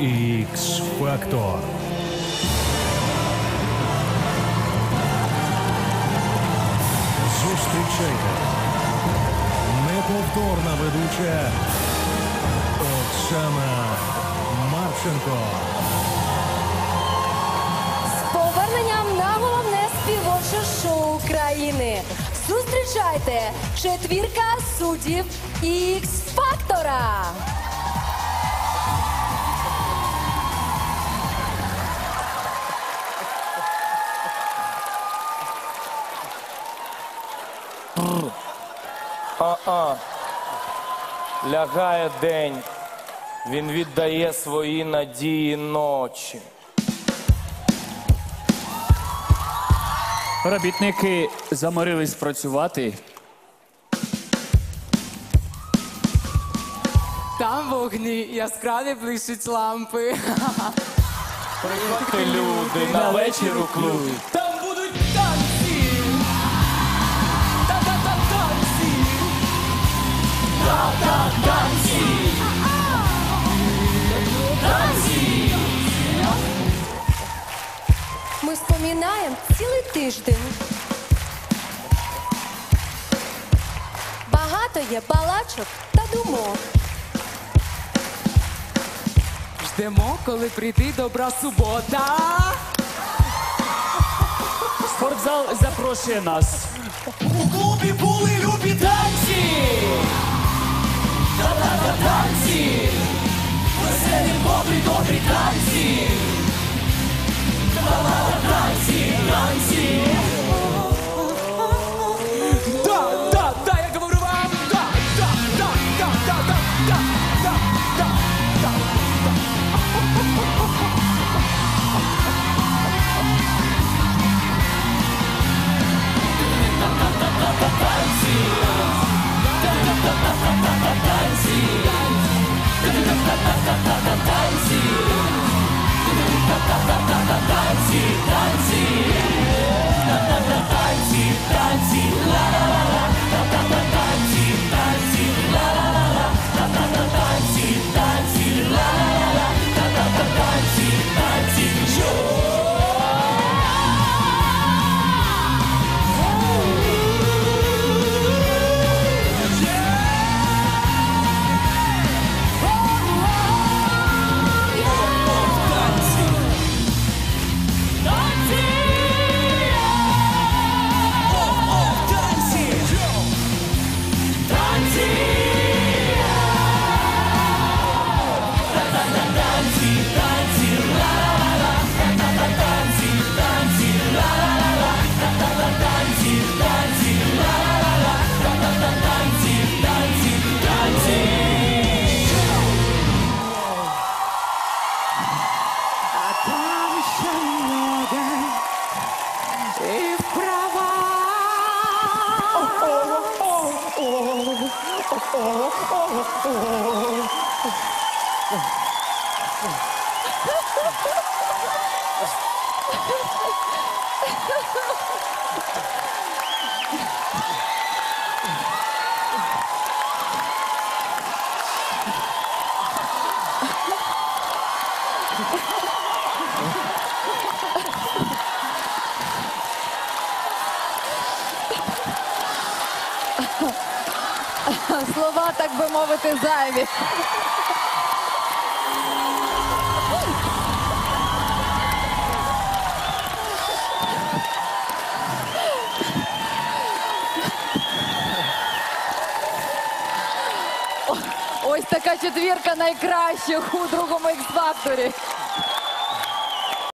X Factor. Зустрічайте. Неповторна ведуча Оксана Марченко. З поверненням на головне співоче шоу країни. Зустрічайте четвірка суддів Ікс Лягає день. Він віддає свої надії ночі. Робітники заморились працювати. Там вогні яскраві блищуть лампи. Приходьте, люди, на вечір у клуб. Там будуть Ми споминаємо цілий тиждень. Багато є балачок та думок. Ждемо, коли прийде добра субота. Спортзал запрошує нас. У клубі були Você me pobre Oh. Слова, так би мовити, зайві. Ось така четвірка найкращих у другому ікс-факторі.